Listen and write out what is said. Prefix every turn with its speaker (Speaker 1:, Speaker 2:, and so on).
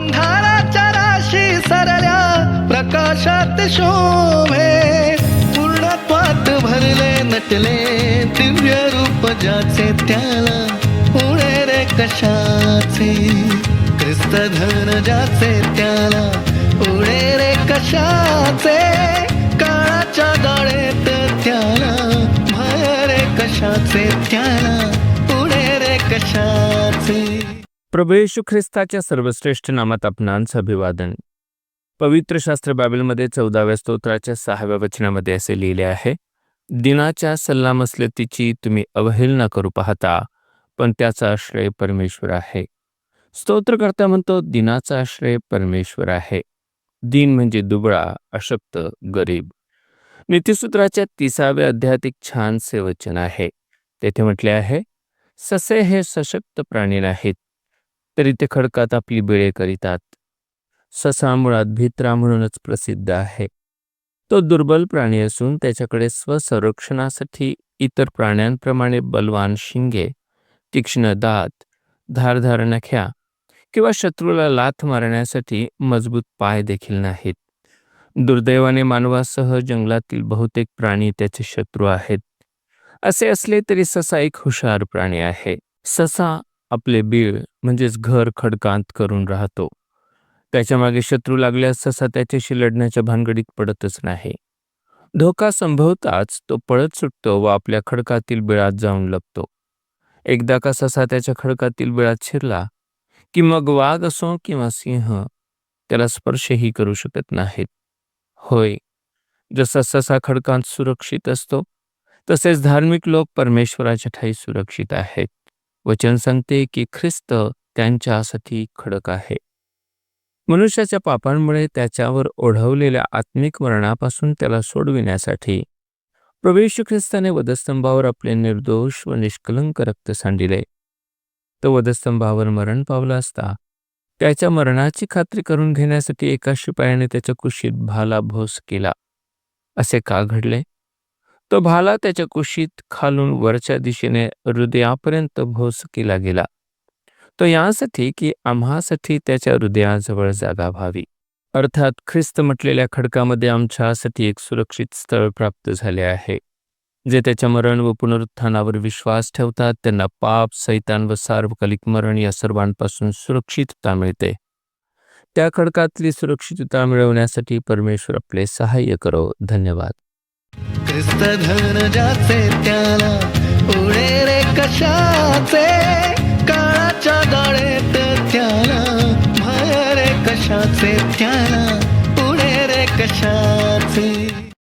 Speaker 1: अंधाराच्या राशी सरल्या प्रकाशात शोभे. पूर्णत्वात भरले नटले दिव्य रूप ज्याचे त्याला पुढे रे कशाचे. ख्रिस्त धन ज्याचे त्याला पुढे रे कशाचे. काळाच्या गाळेत त्याला भय रे कशाचे त्याला पुढे रे कशा
Speaker 2: प्रभू येशू ख्रिस्ताच्या सर्वश्रेष्ठ नामात आपणांचं अभिवादन पवित्र शास्त्र बायबलमध्ये चौदाव्या स्तोत्राच्या सहाव्या वचनामध्ये असे लिहिले आहे दिनाच्या सल्लामसलतीची तुम्ही अवहेलना करू पाहता पण त्याचा आश्रय परमेश्वर आहे. स्तोत्रकर्ता म्हणतो दिनाचा आश्रय परमेश्वर आहे. दिन म्हणजे दुबळा अशक्त गरीब. नीतिसूत्राच्या तिसाव्या अध्यात एक छानसे वचन आहे. तेथे म्हटले आहे ससे हे सशक्त प्राणी नाहीत तरी ते खडकात आपली बिळे करीतात. ससा मुळात भित्रा म्हणूनच प्रसिद्ध आहे. तो दुर्बल प्राणी असून त्याच्याकडे स्वसंरक्षणासाठी इतर प्राण्यांप्रमाणे बलवान शिंगे तीक्ष्ण दात धारधार नख्या किंवा शत्रूला लाथ मारण्यासाठी मजबूत पाय देखील नाहीत. दुर्दैवाने मानवासह जंगलातील बहुतेक प्राणी त्याचे शत्रू आहेत. असे असले तरी ससा एक हुशार प्राणी आहे. ससा आपले बीळ म्हणजेच घर खडकांत करून राहतो. त्याच्यामागे शत्रू लागल्यास ससा त्याच्याशी लढण्याच्या भानगडीत पडतच नाही. धोका संभवताच तो पळत सुटतो व आपल्या खडकातील बिळात जाऊन लपतो. एकदा का ससा त्याच्या खडकातील बिळात शिरला की मग वाघ असो किंवा सिंह त्याला स्पर्शही करू शकत नाहीत. होय जसा ससा खडकांत सुरक्षित असतो तसेच धार्मिक लोक परमेश्वराच्या ठाई सुरक्षित आहेत. वचन सांगते की ख्रिस्त त्यांच्यासाठी खडक आहे. मनुष्याच्या पापांमुळे त्याच्यावर ओढवलेल्या आत्मिक मरणापासून त्याला सोडविण्यासाठी प्रवेश ख्रिस्ताने वधस्तंभावर आपले निर्दोष व निष्कलंक रक्त सांडिले. तो वधस्तंभावर मरण पावला असता त्याच्या मरणाची खात्री करून घेण्यासाठी एका शिपायाने त्याच्या कुशीत भाला भोस केला. असे का घडले? तो भाला त्याच्या कुशीत खालून वरच्या दिशेने हृदयापर्यंत भोस केला गेला. तो यासाठी की आम्हासाठी त्याच्या हृदयाजवळ जागा व्हावी. अर्थात ख्रिस्त म्हटलेल्या खडकामध्ये आमच्यासाठी एक सुरक्षित स्थळ प्राप्त झाले आहे जे त्याच्या मरण व पुनरुत्थानावर विश्वास ठेवतात. त्यांना पाप सैतान व सार्वकालिक मरण या सर्वांपासून सुरक्षितता मिळते. त्या खडकातली सुरक्षितता मिळवण्यासाठी परमेश्वर आपले सहाय्य करो. धन्यवाद.
Speaker 1: शिस्त धन ज्याचे त्याला पुढे रे कशाचे? काळाच्या गाळेत त्याला भय रे कशाचे? त्याला पुढे रे कशाचे?